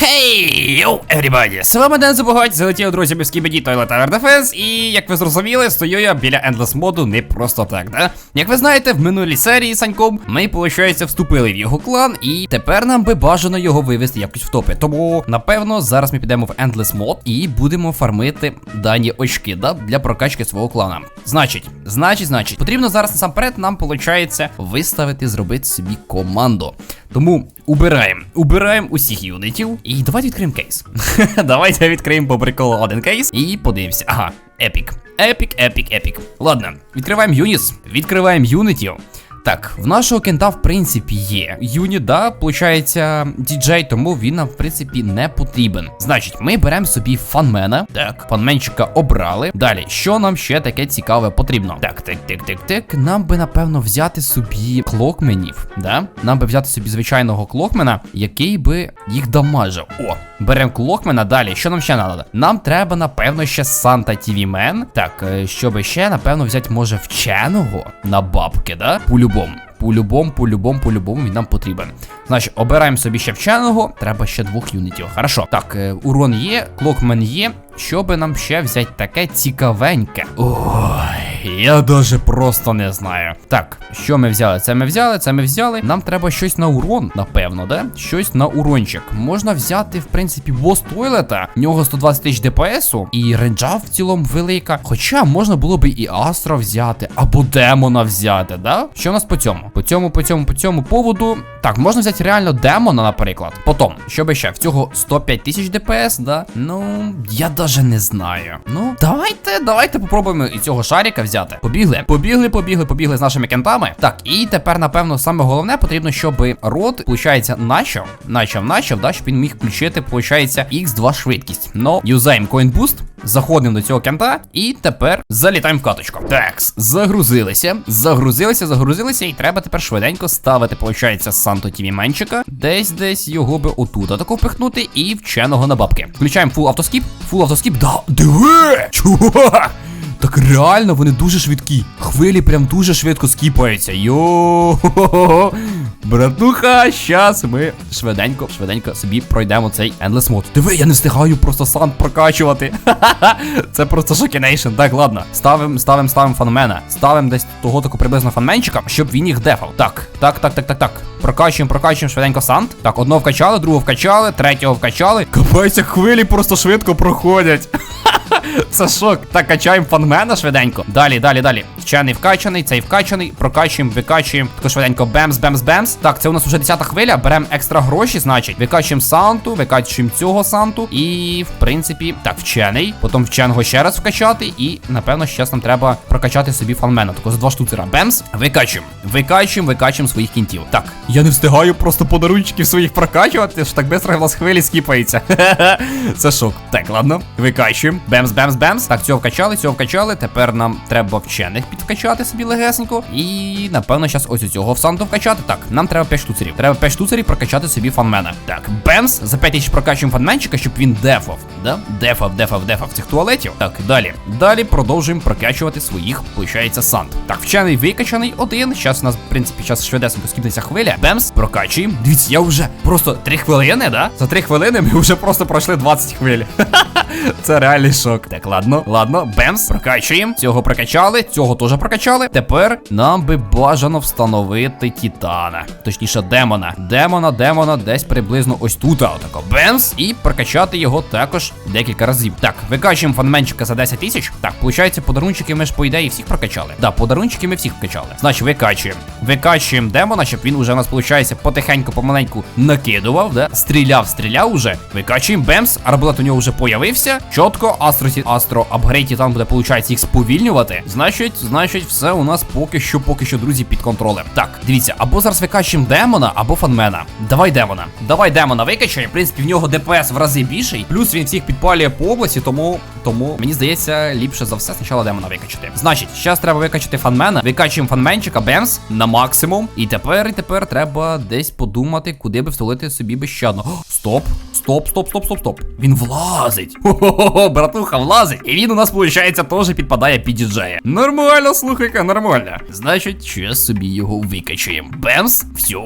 Хей, йоу, everybody! З вами Ден Забугать, залетів друзі без Кібеді Toilet Defense, і як ви зрозуміли, стою я біля Endless моду не просто так, да? Як ви знаєте, в минулій серії Саньком ми, виходить, вступили в його клан, і тепер нам би бажано його вивести якось в топи. Тому, напевно, зараз ми підемо в Endless мод і будемо фармити дані очки, да, для прокачки свого клана. Значить, значить, значить, потрібно зараз насамперед нам, виходить, виставити, зробити собі команду. Тому убираємо, убираємо усіх юнитів. І давайте відкриємо кейс. давайте відкриємо по приколу один кейс і подивимося. Ага, епік. Епік, епік, епік. Ладно, відкриваємо юніс, відкриваємо юнитів. Так, в нашого кента, в принципі, є. Юніт, да, получається, діджей, тому він нам, в принципі, не потрібен. Значить, ми беремо собі фанмена. Так, фанменчика обрали. Далі, що нам ще таке цікаве потрібно? Так, так, так, так, так. Нам би, напевно, взяти собі клокменів. Да? Нам би взяти собі звичайного клокмена, який би їх дамажив. О, беремо клокмена. Далі, що нам ще треба? Нам треба, напевно, ще Санта Тіві Мен. Так, е, щоб ще, напевно, взяти, може, вченого на бабки, да? По-любому. По-любому, по-любому, по-любому він нам потрібен. Значить, обираємо собі ще вченого. Треба ще двох юнітів. Хорошо. Так, е, урон є, клокмен є. Що би нам ще взяти таке цікавеньке? Ой, я даже просто не знаю. Так, що ми взяли? Це ми взяли, це ми взяли. Нам треба щось на урон, напевно, да? Щось на урончик. Можна взяти, в принципі, бос Тойлета. В нього 120 тисяч ДПСу, і ренджа в цілому велика. Хоча можна було би і Астра взяти, або демона взяти, да? Що у нас по цьому? По цьому, по цьому, по цьому поводу. Так, можна взяти реально демона, наприклад. Потім, що би ще? В цього 105 тисяч ДПС, да? Ну, я даже не знаю. Ну, давайте, давайте попробуємо і цього шарика взяти. Побігли, побігли, побігли, побігли з нашими кентами. Так, і тепер, напевно, саме головне потрібно, щоб рот, виходить, начав, начав, начав, да, щоб він міг включити, виходить, X2 швидкість. Ну, юзаємо Boost, заходимо до цього кента, і тепер залітаємо в каточку. Такс, загрузилися, загрузилися, загрузилися, і треба тепер швиденько ставити, виходить, Санто Тіміменчика. Десь десь його би отут тако пихнути і вченого на бабки. Включаємо фул автоскіп. Фул автоскіп, да, диви! Чувак! Так реально вони дуже швидкі. Хвилі прям дуже швидко скіпаються. Йо. Братуха, щас ми швиденько, швиденько собі пройдемо цей Endless мод. Диви, я не встигаю просто сан прокачувати. Ха-ха! Це просто шокінейшн. Так, ладно. Ставим, ставим, ставим фанмена. Ставим десь того таку приблизно фанменчика, щоб він їх дефав. Так, так, так, так, так, так. Прокачуємо, прокачуємо швиденько сант. Так, одного вкачали, другого вкачали, третього вкачали. Капайся, хвилі просто швидко проходять. Це шок. Так, качаємо фанмена швиденько. Далі, далі, далі. Вчений вкачаний, цей вкачаний. Прокачуємо, викачуємо. Тако швиденько бемс, бемс, бемс. Так, це у нас вже 10 хвиля. Беремо екстра гроші, значить. Викачуємо санту, викачуємо цього санту. І, в принципі, так, вчений. Потім вченого ще раз вкачати. І, напевно, зараз нам треба прокачати собі фанмена. Тако за два штуцера. Бемс. Викачуємо. Викачуємо, викачуємо своїх кінтів. Так, я не встигаю просто подарунчиків своїх прокачувати, що так швидко у вас хвилі скіпається. Це шок. Так, ладно. Викачуємо. Бемс, бемс, бемс. Так, цього вкачали, цього вкачали. Тепер нам треба вчених підвкачати собі легесенько. І, напевно, зараз ось у цього в Санту вкачати. Так, нам треба 5 штуцерів. Треба 5 штуцерів прокачати собі фанмена. Так, бемс. За 5 тисяч прокачуємо фанменчика, щоб він дефав. Да? Дефав, дефав, дефав цих туалетів. Так, далі. Далі продовжуємо прокачувати своїх, виходить, сант. Так, вчений викачаний один. Зараз у нас, в принципі, час швидесенько скіпнеться хвиля. Бемс, прокачуємо. Дивіться, я вже просто 3 хвилини, да? За 3 хвилини ми вже просто пройшли 20 хвиль. Це реальний шок. Так, ладно, ладно, бемс, прокачуємо. Цього прокачали, цього теж прокачали. Тепер нам би бажано встановити Титана. Точніше, демона. Демона, демона, десь приблизно ось тут. Отако. Бемс. І прокачати його також декілька разів. Так, викачуємо фанменчика за 10 тисяч. Так, виходить, подарунчики ми ж по ідеї всіх прокачали. Да, подарунчики ми всіх вкачали. Значить, викачуємо. Викачуємо демона, щоб він уже у нас, виходить, потихеньку, помаленьку накидував, да? Стріляв, стріляв уже. Викачуємо бемс. Арбалет у нього вже появився. Чітко, Астро, Астро апгрейд і там буде, виходить, їх сповільнювати. Значить, значить, все у нас поки що, поки що, друзі, під контролем. Так, дивіться, або зараз викачуємо демона, або фанмена. Давай демона. Давай демона викачаємо. В принципі, в нього ДПС в рази більший. Плюс він всіх підпалює по області, тому. Тому мені здається, ліпше за все спочатку демона викачати. Значить, зараз треба викачати фанмена. Викачуємо фанменчика, бемс на максимум. І тепер, і тепер треба десь подумати, куди би встолити собі безщадно. Стоп, стоп, стоп, стоп, стоп, стоп. Він влазить. Хо-хо-хо, братуха влазить. І він у нас, виходить, теж підпадає під діджея. Нормально, слухай-ка, нормально. Значить, ще собі його викачуємо. Бемс, все.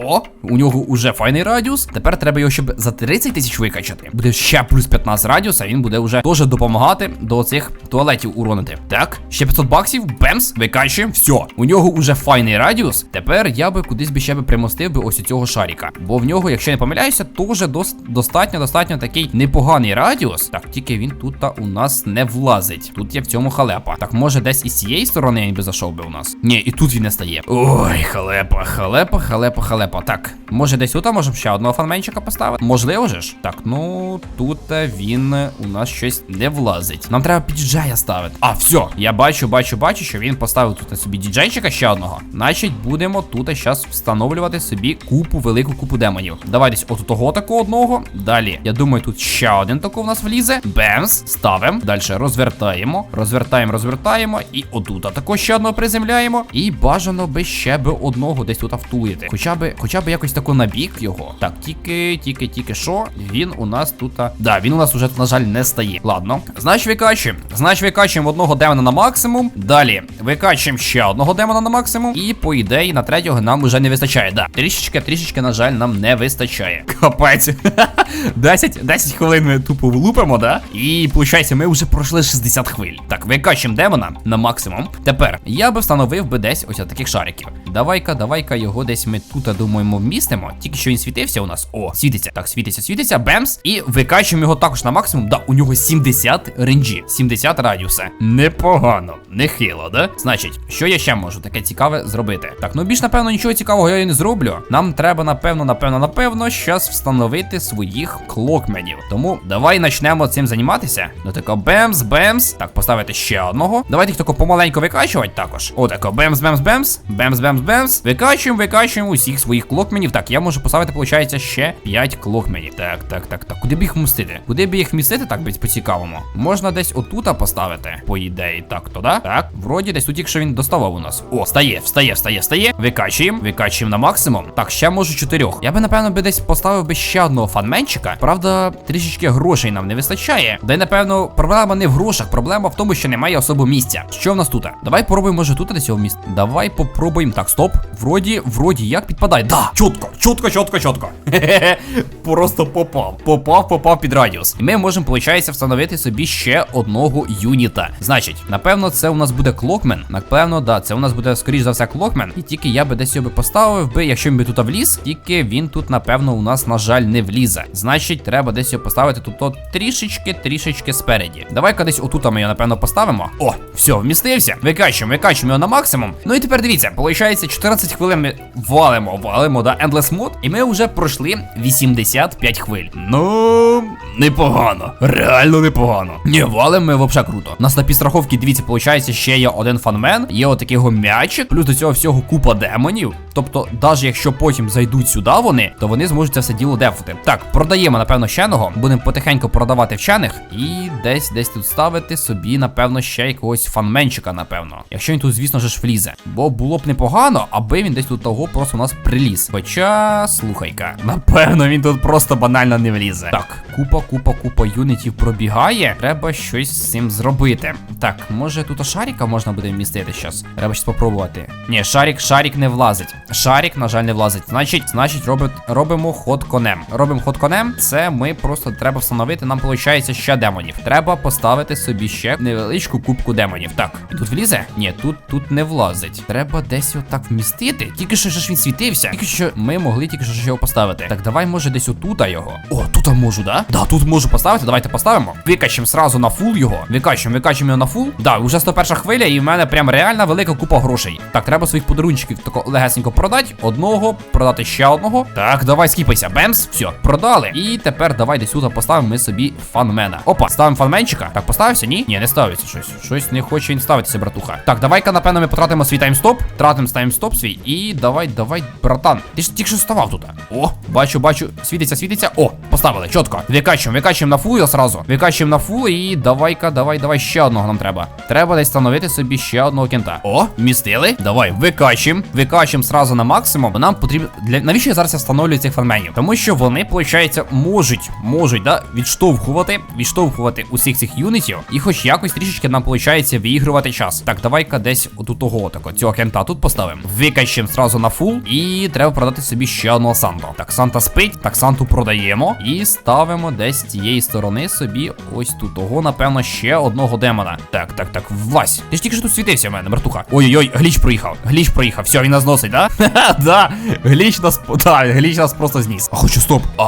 У нього уже файний радіус. Тепер треба його, щоб за 30 тисяч викачати. Буде ще плюс 15 радіуса, він буде вже теж допомагати до цих туалетів уронити. Так, ще 500 баксів, бемс, викачуємо. Все. У нього уже файний радіус. Тепер я би кудись би ще би примостив би ось у цього шаріка. Бо в нього, якщо не помиляюся, теж дос- достатньо, достатньо такий непоганий радіус. Так, тільки він тут у нас не влазить. Тут є в цьому халепа. Так, може десь із цієї сторони він би зайшов би у нас. Ні, і тут він не стає. Ой, халепа, халепа, халепа, халепа. Так, може десь тут можемо ще одного фанменчика поставити? Можливо ж? Так, ну тут е, він у нас щось не влазить. Нам треба піджея ставити. А, все, я бачу, бачу, бачу, що він поставив тут на собі діджейчика ще одного. Значить, будемо тут зараз встановлювати собі купу, велику купу демонів. Давай десь от того такого одного. Далі. Я думаю, тут ще один такий у нас влізе. Бемс, ставимо. Далі розвертаємо. Розвертаємо, розвертаємо. І отут також ще одного приземляємо. І бажано би ще би одного десь тут втулити. Хоча би, хоча би якось тако на бік його. Так, тільки, тільки, тільки що. Він у нас тут. а, Да, він у нас уже, на жаль, не стає. Ладно. Значить, викачуємо. Значить, викачуємо одного демона на максимум. Далі викачуємо ще одного демона на максимум. І по ідеї на третього нам уже не вистачає. Да, трішечки, трішечки, на жаль, нам не вистачає. Капець. 10, 10 хвилин ми тупо влупимо, да? І виходить, ми вже пройшли 60 хвиль. Так, викачуємо демона на максимум. Тепер я би встановив би десь ось таких шариків. Давай-ка, давай-ка його десь ми тут, думаємо, вмістимо. Тільки що він світився у нас. О, світиться. Так, світиться, світиться, бемс. І викачуємо його також на максимум. Да, у нього 70 ренджі, 70 радіуса. Непогано, нехило, да? Значить, що я ще можу таке цікаве зробити? Так, ну більш напевно нічого цікавого я і не зроблю. Нам треба, напевно, напевно, напевно, щас встановити своїх клокменів. Тому давай почнемо цим займатися. Ну тако бемс, бемс. Так, поставити ще одного. Давайте їх тако помаленько викачувати також. Отако, бемс, бемс, бемс, бемс, бемс, бемс. Викачуємо, викачуємо усіх своїх клокменів. Так, я можу поставити, виходить, ще 5 клокменів. Так, так, так, так. Куди б їх вмістити? Куди б їх вмістити, так би по-цікавому. Можна десь отута поставити, по ідеї. Так, то да? Так, вроді десь тут, якщо він доставав у нас. О, встає, встає, встає, встає. Викачуємо, викачуємо на максимум. Так, ще можу чотирьох. Я би, напевно, би десь поставив би ще одного фанменчика. Правда, трішечки грошей нам не вистачає. Й, напевно, проблема не в грошах, проблема в тому, що немає особо місця. Що в нас тут? Давай попробуємо, може, тут десь його місце. Давай попробуємо. Так, стоп. Вроді, вроді, як підпадає. Да, чітко, чітко, чітко, чітко. Хе-хе-хе. Просто попав. Попав, попав під радіус. І ми можемо, виходить, встановити собі ще одного юніта. Значить, напевно, це у нас буде клокмен. Напевно, да, це у нас буде, скоріш за все, клокмен. І тільки я би десь його поставив би, якщо він би тут вліз, тільки він тут, напевно, у нас, на жаль, не влізе. Значить, треба десь його поставити тут трішечки, трішечки спереді. Давай-ка десь отут ми його, напевно, поставимо. О, все, вмістився. Викачуємо, викачуємо його на максимум. Ну і тепер дивіться, виходить, 14 хвилин ми валимо, валимо, да, Endless Mode, і ми вже пройшли 85 хвиль. Ну, непогано. Реально непогано. Ні, валим ми взагалі круто. У нас на підстраховці, дивіться, виходить, ще є один фанмен, є отакий його м'ячик, плюс до цього всього купа демонів. Тобто, навіть якщо потім зайдуть сюди вони, то вони зможуть це все діло дефати. Так, продаємо, напевно, щеного. Будемо потихеньку продавати вчених і десь десь тут ставити собі, напевно, ще якогось фанменчика, напевно. Якщо він тут, звісно ж, влізе. Бо було б непогано, аби він десь тут того просто у нас приліз. Хоча, слухай-ка, напевно, він тут просто банально не влізе. Так, купа, купа, купа юнітів пробігає. Треба щось з цим зробити. Так, може тут шаріка можна буде вмістити зараз. Треба щось спробувати. Ні, шарік, шарік не влазить. Шарік, на жаль, не влазить. Значить, значить, робить, робимо ход конем. Робимо ход конем. Це ми просто треба встановити. Нам виходить ще демонів. Треба поставити собі ще невеличку кубку демонів. Так, тут влізе? Ні, тут тут не влазить. Треба десь отак вмістити. Тільки що ж він світився. Тільки що ми могли тільки що ж його поставити. Так, давай, може, десь отута його. О, тут можу, да? Да, тут можу поставити. Давайте поставимо. Викачемо сразу на фул його. Викачемо, викачемо його на фул. Да, вже 101 хвиля, і в мене прям реальна велика купа грошей. Так, треба своїх подарунчиків тако легесенько продати. Одного, продати ще одного. Так, давай скіпайся. Бемс. Все, продали. І тепер давай десь сюди поставимо ми собі фанмена. Опа, ставимо фанменчика. Так, поставився? Ні? Ні, не ставиться щось. Щось не хоче він ставитися, братуха. Так, давай-ка, напевно, ми потратимо свій таймстоп. Тратимо таймстоп свій. І давай, давай, братан. Ти ж тільки що ставав тут. О, бачу, бачу. Світиться, світиться. О, поставили, чітко. Викачуємо викачуємо, на фул сразу. Викачуємо на фул і давай-ка, давай, давай, ще одного нам треба. Треба десь встановити собі ще одного кента. О, вмістили. Давай, викачуємо. Викачуємо сразу на максимум. Нам потрібно. Для... Навіщо я зараз встановлюю цих фарменів? Тому що вони, виходить, можуть, можуть, да, відштовхувати, відштовхувати усіх цих юнітів. І хоч якось трішечки нам виходить виігрувати час. Так, давай-ка десь отут того, тако, цього кента тут поставимо. Викачуємо сразу на фул. І треба продати собі ще одного Санту. Так, Санта спить, так Санту продаємо. І ставимо десь з цієї сторони собі ось тут того, напевно, ще одного демона. Так, так, так, Вась. Ти ж тільки що тут світився в мене, братуха. Ой-ой-ой, гліч проїхав. Гліч проїхав. Все, він нас зносить, да? Ха-ха, да. Гліч нас. Да, гліч нас просто зніс. А хочу стоп. А.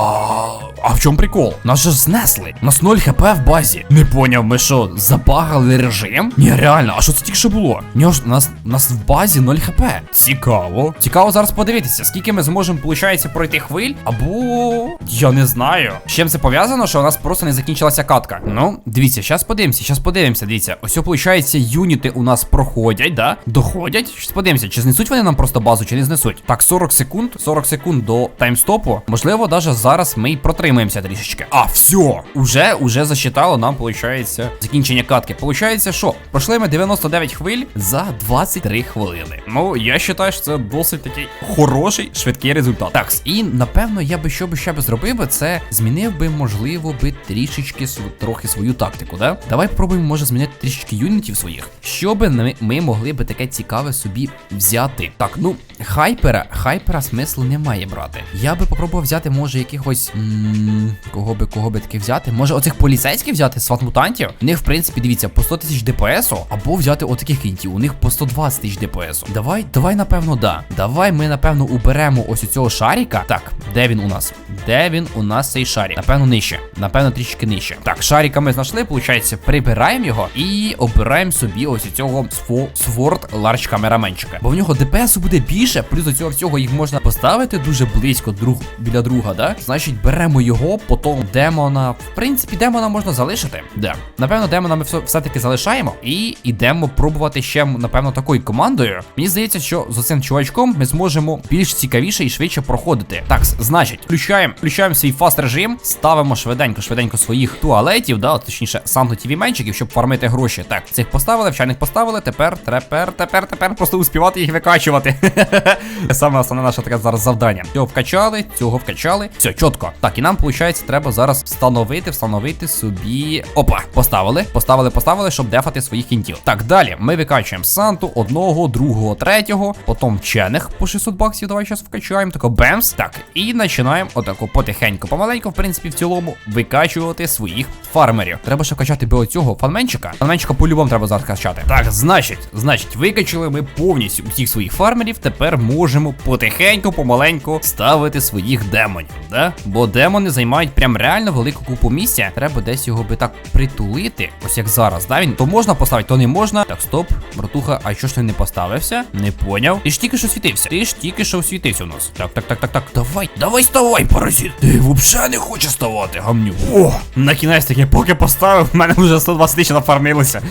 А в чому прикол? Нас же знесли. У нас 0 хп в базі. Не поняв, ми що, забагали режим? Ні, реально, а що це тільки що було? У нас, нас в базі 0 хп. Цікаво. Цікаво зараз подивитися, скільки ми зможемо, виходить, пройти хвиль, або. Я не знаю. З чим це пов'язано, що у нас просто не закінчилася катка. Ну, дивіться, зараз подивимося, зараз подивимося, дивіться. Ось, виходить, юніти у нас проходять, да? Доходять. Щас подивимося, чи знесуть вони нам просто базу, чи не знесуть. Так, 40 секунд, 40 секунд до таймстопу. Можливо, навіть зараз ми й протримаємося трішечки. А, все, уже, уже засчитало нам, виходить, закінчення катки. Получається, що? Пройшли ми 99 хвиль за 23 хвилини. Ну, я вважаю, що це досить такий хороший, швидкий результат. Так, і напевно, я би що би ще би зробив би, це змінив би, можливо, би трішечки трохи свою тактику, да? Давай пробуємо, може, змінити трішечки юнітів своїх. Що би ми, ми могли би таке цікаве собі взяти? Так, ну, хайпера, хайпера смислу немає брати. Я би попробував взяти, може, якихось. м, кого би, кого би таки взяти? Може, оцих поліцейських взяти, сват-мутантів? У них, в принципі, дивіться, по 100 тисяч ДПСу, або взяти отаких кінтів, у них по 120 тисяч ДПСу. Давай, давай, напевно, да. Давай ми, напевно, уберемо ось у цього шаріка. Так, де він у нас? Де він у нас цей шарік? Напевно, нижче. Напевно, трішки нижче. Так, шаріка ми знайшли, виходить, прибираємо його і обираємо собі ось у цього сворд ларч камераменчика. Бо в нього ДПСу буде більше, плюс до цього всього їх можна поставити дуже близько друг біля друга, да? Значить, беремо його, потім демона. В принципі, демона можна залишити. Да. Напевно, демона ми все- все-таки залишаємо і йдемо пробувати ще, напевно, такою командою. Мені здається, що з цим чувачком ми зможемо більш цікавіше і швидше проходити. Так, значить, включаємо, включаємо свій фаст режим, ставимо швиденько, швиденько своїх туалетів, да, точніше, санто тіві менчиків, щоб фармити гроші. Так, цих поставили, вчених поставили. Тепер, тепер, тепер, тепер просто успівати їх викачувати. Саме основне наше таке зараз завдання. Цього вкачали, цього вкачали. Все, чітко. Так, і нам, виходить, треба зараз встановити, встановити собі. Опа, поставили, поставили, поставили, щоб дефати своїх кінтів. Так, далі ми викачуємо Санту, одного, другого, третього, потім вчених по 600 баксів. Давай зараз вкачаємо. Тако бемс. Так, і починаємо отако потихеньку, помаленьку, в принципі, в цілому, викачувати своїх фармерів. Треба ще вкачати би оцього фанменчика. Фанменчика по-любому треба зараз качати. Так, значить, значить, викачали ми повністю усіх своїх фармерів. Тепер можемо потихеньку, помаленьку ставити своїх демонів. Да? Бо демони займають прям реально велику купу місця. Треба десь його би так притулити. Ось як зараз. Да? Він то можна поставити, то не можна. Так, стоп, братуха, а що ж ти не поставився? Не поняв. Ти ж тільки що світився. Ти ж тільки що світився у нас. Так, так, так, так, так. Давай, давай ставай, паразит. Ти взагалі не хочеш ставати, гамню. О, на кінець таки, поки поставив, в мене вже 120 тисяч нафармилося.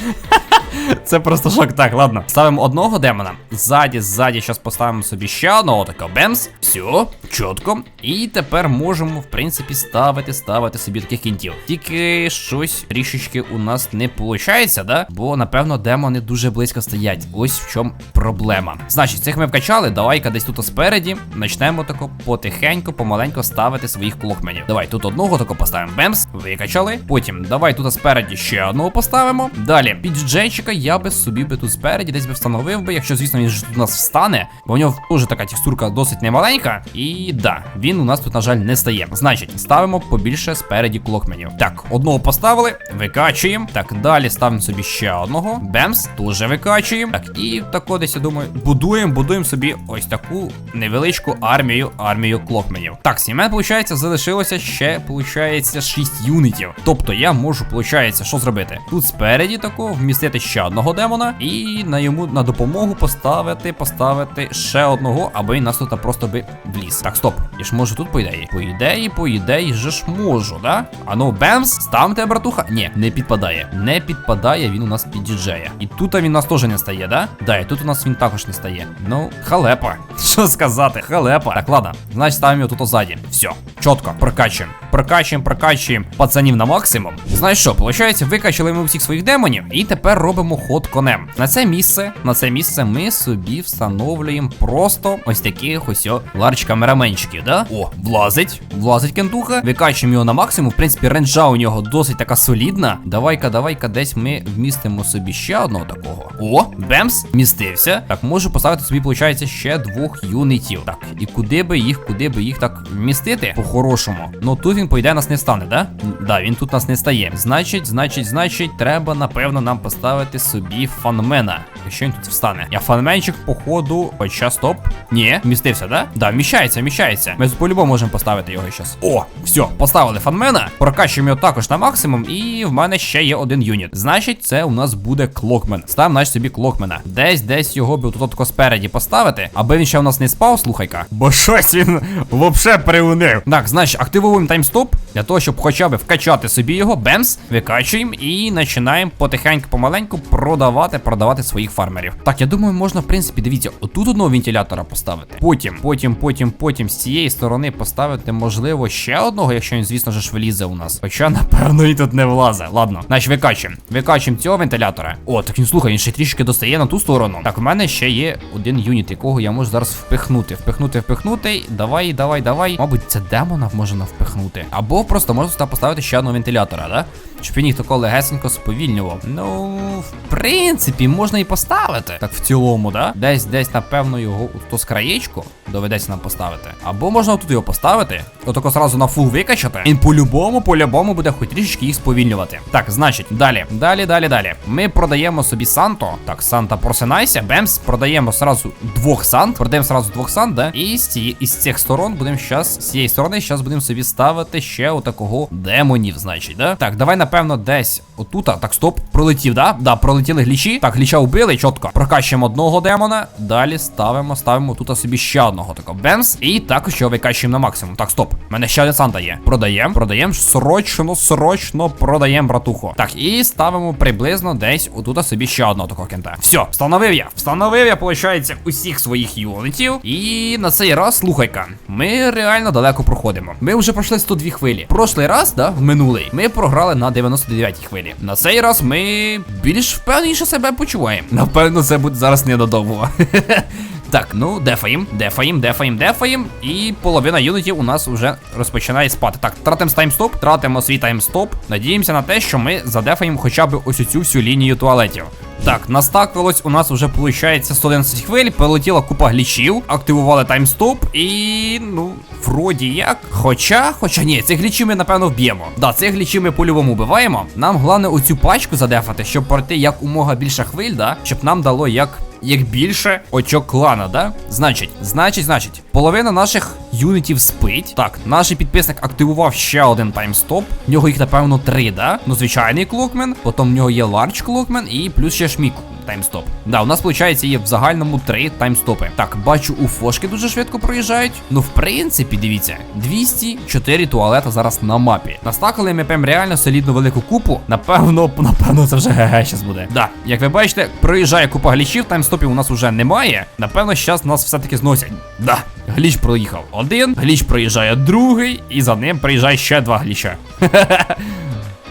Це просто шок. Так, ладно. Ставимо одного демона. Ззаді, ззаді, зараз поставимо собі ще одного такого. Бемс. Все, чітко. І тепер можемо, в принципі, ставити, ставити собі таких кінтів. Тільки щось трішечки у нас не виходить, да? Бо, напевно, демони дуже близько стоять. Ось в чому проблема. Значить, цих ми вкачали. Давай-ка десь тут спереді. Почнемо тако потихеньку, помаленьку ставити своїх клокменів. Давай, тут одного тако поставимо. Бемс. Викачали. Потім давай тут спереді ще одного поставимо. Далі, під джейчика я би собі би тут спереді десь би встановив би, якщо, звісно, він ж у нас встане, бо у нього теж така текстурка досить немаленька. І да, він у нас тут, на жаль, не стає. Значить, ставимо побільше спереді клокменів. Так, одного поставили, викачуємо. Так, далі ставимо собі ще одного. Бемс, теж викачуємо. Так, і тако десь, я думаю, будуємо, будуємо собі ось таку невеличку армію, армію клокменів. Так, сімен, виходить, залишилося ще, виходить, 6 юнітів. Тобто я можу, виходить, що зробити? Тут спереді тако вмістити ще одного демона, і на йому на допомогу поставити, поставити ще одного, аби нас тут просто би вліз. Так, стоп. Я ж можу тут по ідеї. По ідеї, по ідеї, же ж можу, да? А ну, бемс, ставте, братуха. Ні, не підпадає. Не підпадає, він у нас під'їжджає. І тут він у нас теж не стає, да? Да, і тут у нас він також не стає. Ну, халепа. Що сказати, халепа. Так, ладно, значить ставимо його тут озаді. Все, чітко, прокачуємо. Прокачуємо, прокачуємо пацанів на максимум. Знаєш що, виходить, викачали ми всіх своїх демонів, і тепер робимо ход конем. На це місце, на це місце ми собі встановлюємо просто ось таких ось ларч камераменчиків, да? О, влазить, влазить кентуха. Викачуємо його на максимум. В принципі, ренджа у нього досить така солідна. Давай-ка, давай-ка, десь ми вмістимо собі ще одного такого. О, бемс, вмістився. Так, можу поставити собі, виходить, ще двох юнітів. Так, і куди би їх, куди би їх так вмістити? По-хорошому. Ну тут він, по ідеї, нас не стане, да? Да, він тут нас не стає. Значить, значить, значить, треба, напевно, нам поставити собі фанмена. Якщо він тут встане. Я фанменчик, походу. Хоча стоп. Ні, вмістився, да? Да, вміщається, вміщається. Ми по-любому можемо поставити його зараз. О, все, поставили фанмена. Прокачуємо його також на максимум. І в мене ще є один юніт. Значить, це у нас буде клокмен. Ставимо наш собі клокмена. Десь, десь його би тут спереді поставити, аби він ще у нас не спав, слухай-ка. Бо щось він вообще приунив. Так, значить, активуємо таймстоп для того, щоб хоча б вкачати собі його. Бемс, викачуємо і починаємо потихеньку, помаленьку продавати, продавати своїх фармерів. Так, я думаю, можна, в принципі, дивіться, отут одного вентилятора поставити. Потім, потім, потім, потім з цієї сторони поставити, можливо, ще одного, якщо він, звісно ж, влізе у нас. Хоча, напевно, і тут не влазе. Ладно, значить, викачуємо. Викачуємо цього вентилятора. О, так він слухай, він ще трішки достає на ту сторону. Так, у мене ще є один юніт, якого я можу зараз впихнути. Впихнути, впихнути. Давай, давай, давай. Мабуть, це демона можна впихнути. Або просто можна поставити ще одного вентилятора, да? Щоб він їх тако легесенько сповільнював. Ну, в принципі, можна і поставити. Так в цілому, да? Десь, десь, напевно, його то з краєчку доведеться нам поставити. Або можна тут його поставити. Отако зразу на фул викачати. Він по-любому, по-любому буде хоч трішечки їх сповільнювати. Так, значить, далі, далі, далі, далі. Ми продаємо собі Санто. Так, Санта, просинайся. Бемс, продаємо сразу двох Сант. Продаємо сразу двох Сант, да? І з цієї із цих сторон будемо щас, з цієї сторони, щас будемо собі ставити ще отакого демонів, значить, да? Так, давай, напевно, десь отута. Так, стоп, пролетів, да? Да, пролетіли глічі. Так, гліча вбили, чітко. Прокачуємо одного демона. Далі ставимо, ставимо тут собі ще одного такого. Бемс. І також його викачуємо на максимум. Так, стоп. У мене ще один Санта є. Продаємо, продаємо. Срочно, срочно продаємо, братуху. Так, і ставимо приблизно десь отут собі ще одного такого кента. Все, встановив я. Встановив я, виходить, усіх своїх юнітів. І на цей раз, слухай-ка, ми реально далеко проходимо. Ми вже пройшли 102 хвилі. Прошлий раз, да, в минулий, ми програли на 99 хвилі. На цей раз ми більш впевненіше себе почуваємо. Напевно, це буде зараз недодовго. Так, ну дефаєм, дефаєм, дефаєм, дефаєм. І половина юнітів у нас вже розпочинає спати. Так, тратимо таймстоп, тратимо свій таймстоп. Надіємося на те, що ми задефаємо хоча б ось цю всю лінію туалетів. Так, настакалось у нас вже виходить 111 хвиль, полетіла купа глічів, активували таймстоп і, ну, вроді як. Хоча, хоча ні, цих глічів ми напевно вб'ємо. Да, цих глічів ми по-любому вбиваємо. Нам головне оцю пачку задефати, щоб пройти як умога більше хвиль, да, щоб нам дало як як більше очок клана, да? Значить, значить, значить, половина наших юнітів спить. Так, наш підписник активував ще один таймстоп. В нього їх, напевно, три, да? Ну, звичайний клокмен, потім в нього є ларч клокмен і плюс ще шмік. Таймстоп. Да, у нас, виходить, є в загальному три таймстопи. Так, бачу, у фошки дуже швидко проїжджають. Ну, в принципі, дивіться, 204 туалета зараз на мапі. Настакали ми прям реально солідну велику купу. Напевно, напевно, це вже ГГ щас буде. Да, як ви бачите, проїжджає купа глічів, таймстопів у нас уже немає. Напевно, зараз нас все-таки зносять. Да. Гліч проїхав один, гліч проїжджає другий, і за ним приїжджає ще два гліча.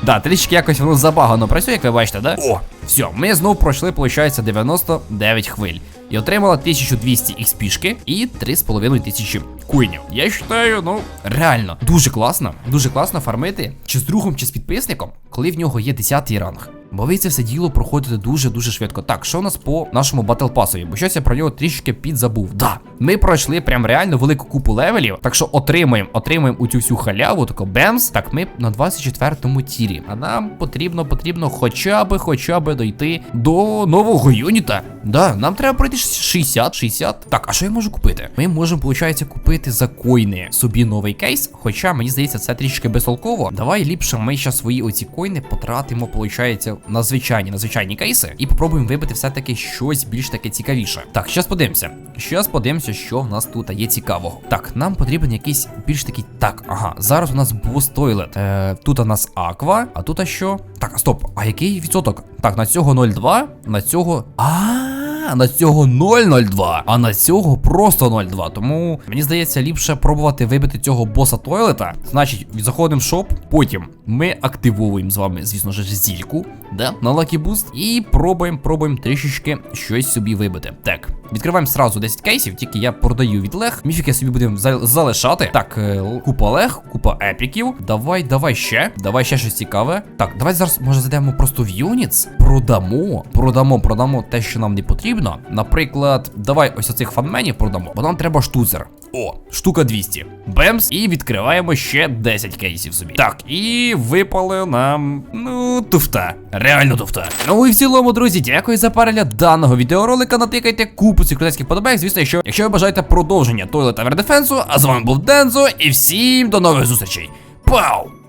Да, трішки якось воно забагано працює, як ви бачите, да? О, все, ми знов пройшли, виходить, 99 хвиль. І отримала 1200 XP і 3500 куйнів. Я вважаю, ну, реально, дуже класно, дуже класно фармити чи з другом, чи з підписником, коли в нього є 10 ранг. Це все діло проходите дуже-дуже швидко. Так, що у нас по нашому батл пасові? Бо щось я про нього трішки підзабув. Да, ми пройшли прям реально велику купу левелів. Так що отримаємо, отримаємо у цю всю халяву, тако бемс. Так, ми на 24-му тірі. А нам потрібно, потрібно хоча би, хоча би дойти до нового юніта. Да, нам треба пройти 60, 60. Так, а що я можу купити? Ми можемо, виходить, купити за койни собі новий кейс. Хоча мені здається, це трішки безтолково. Давай ліпше ми ще свої оці койни потратимо, виходить, на звичайні, на звичайні кейси і попробуємо вибити все-таки щось більш таке цікавіше. Так, щас подивимося. Щас подивимося, що в нас тут є цікавого. Так, нам потрібен якийсь більш такий. Так, ага, зараз у нас бос тойлет. Е, тут у нас аква, а тут а що? Так, стоп, а який відсоток? Так, на цього 0,2, на цього. А, на цього 0,02, а на цього просто 0,2. Тому мені здається, ліпше пробувати вибити цього боса тойлета. Значить, заходимо в шоп, потім ми активовуємо з вами, звісно ж, зільку, да, на лакі буст і пробуємо, пробуємо трішечки щось собі вибити. Так, відкриваємо сразу 10 кейсів, тільки я продаю від лег. Міфіки собі будемо за- залишати. Так, е, купа лег, купа епіків. Давай, давай ще. Давай ще щось цікаве. Так, давай зараз може зайдемо просто в Юніц. Продамо, продамо, продамо те, що нам не потрібно. Наприклад, давай ось оцих фанменів продамо, бо нам треба штуцер. О, штука 200. Бемс, і відкриваємо ще 10 кейсів собі. Так, і випали нам. Ну, туфта. Реально туфта. Ну і в цілому, друзі, дякую за перегляд даного відеоролика. Натикайте купу цих крутецьких подобаєк. Звісно, якщо, якщо ви бажаєте продовження Toilet Tower Defense, а з вами був Дензо, і всім до нових зустрічей. Пау!